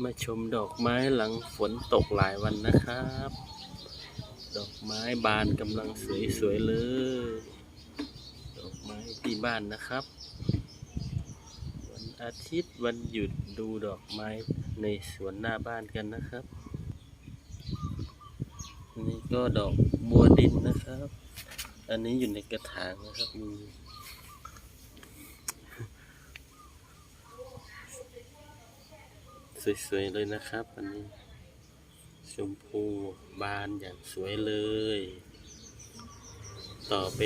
มาชมดอกไม้หลังฝนตกหลายวันนะครับ ดอกไม้บานกำลังสวยๆเลย ดอกไม้ที่บ้านนะครับ วันอาทิตย์วันหยุดดูดอกไม้ในสวนหน้าบ้านกันนะครับอันนี้ก็ดอกบัวดินนะครับ อันนี้อยู่ในกระถางนะครับมี สวยๆเลยนะครับอันนี้ ชมพูบานอย่างสวยเลย ต่อไป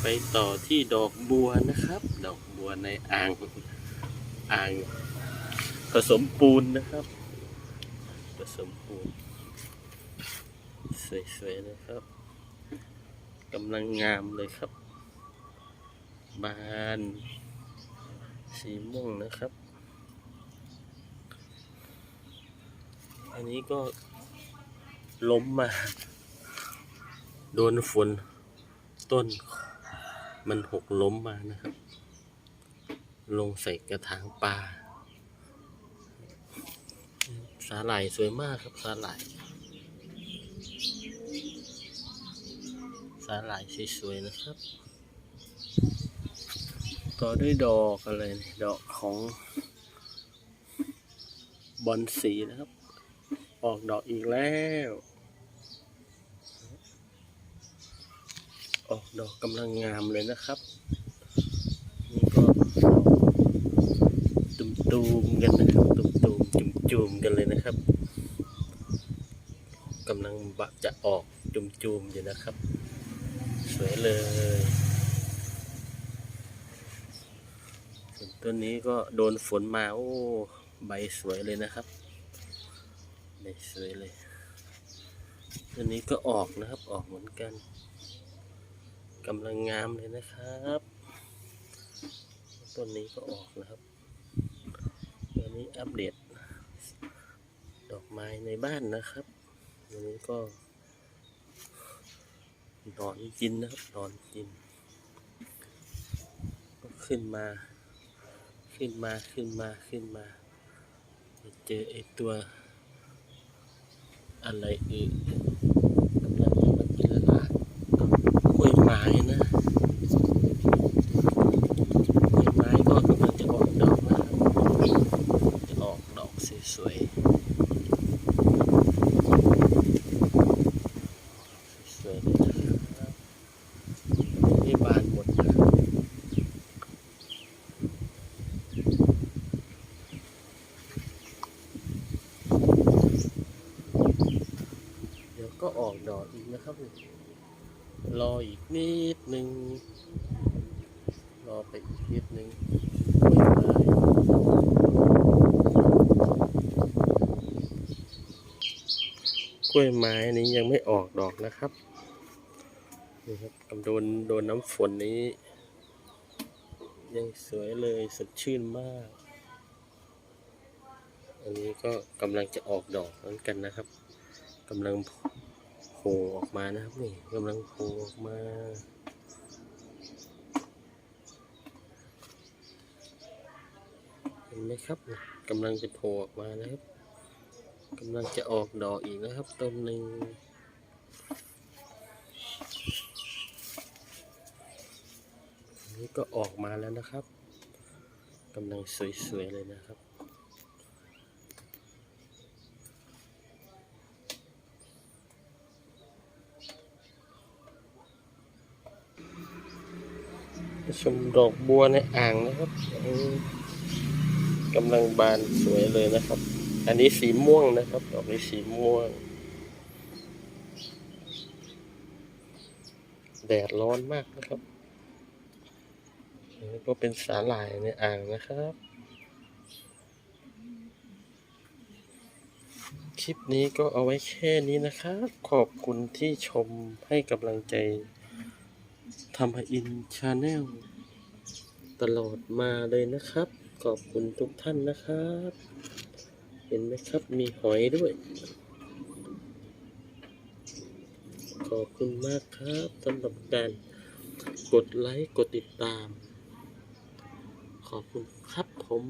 ไปต่อที่ดอกบัวนะครับ ดอกบัวในอ่างอ่างผสมปูนนะครับ ผสมปูน สวยๆนะครับกำลังงามเลยครับ บาน สีม่วงนะครับ อันนี้ก็ล้มมา โดนฝนต้น มันหกล้มมานะครับ ลงใส่กระถางปลาสาหร่ายสวยมากครับสาหร่ายสาหร่ายสวยๆนะครับ ต่อด้วยดอกอะไรดอกของบอนสีนะครับ ออกดอกอีกแล้ว ออกดอกกำลังงามเลยนะครับ นี่ก็ตุ่มตูมๆกันนะครับตุ่มตูมจุ่มจุ่มๆกันเลยนะครับกำลังบะจะออกจุ่มจุ่มๆอยู่นะครับ สวยเลยส่วนต้นนี้ก็โดนฝนมาโอ้ใบสวยเลยนะครับ ใบสวยเลยต้นนี้ก็ออกนะครับ ออกเหมือนกันกำลังงามเลยนะครับต้นนี้ก็ออกนะครับตัวนี้อัปเดต ดอกไม้ในบ้านนะครับตัวนี้ก็นอนกินนะครับนอนกิน ก็ขึ้นมา ขึ้นมาขึ้นมาขึ้นมาเจอไอตัว อะไรอื่นกำลังจะมากินละลาดกล้วยไม้นะกล้วยไม้ก็กำลังจะออกดอกนะครับจะออกดอกสวยๆสวยๆเลยนะครับนี่บานหมดนะครับเดี๋ยว ก็ออกดอกอีกนะครับรออีกนิดหนึ่งรอไปอีกนิดหนึ่งกล้วยไม้นี้ยังไม่ออกดอกนะครับนี่ครับกำโดนโดนน้ำฝนนี้ ยังสวยเลยสดชื่นมาก อันนี้ก็กำลังจะออกดอกเหมือนกันนะครับกำลัง ผล่ออกมานะครับนี่กำลังโผล่ออกมาเห็นไหมครับกำลังจะโผล่ออกมานะครับกำลังจะออกดอกอีกนะครับต้นหนึ่งนนี้ก็ออกมาแล้วนะครับกำลังสวยๆเลยนะครับ ชมดอกบัวในอ่างนะครับกำลังบานสวยเลยนะครับ อันนี้สีม่วงนะครับ ดอกนี้สีม่วง แดดร้อนมากนะครับนี่ก็เป็นสาหร่ายในอ่างนะครับ คลิปนี้ก็เอาไว้แค่นี้นะครับ ขอบคุณที่ชมให้กำลังใจ ทำให้อินชาแนลตลอดมาเลยนะครับ ขอบคุณทุกท่านนะครับ เห็นไหมครับมีหอยด้วย ขอบคุณมากครับสำหรับการกดไลค์ กดติดตาม ขอบคุณครับผม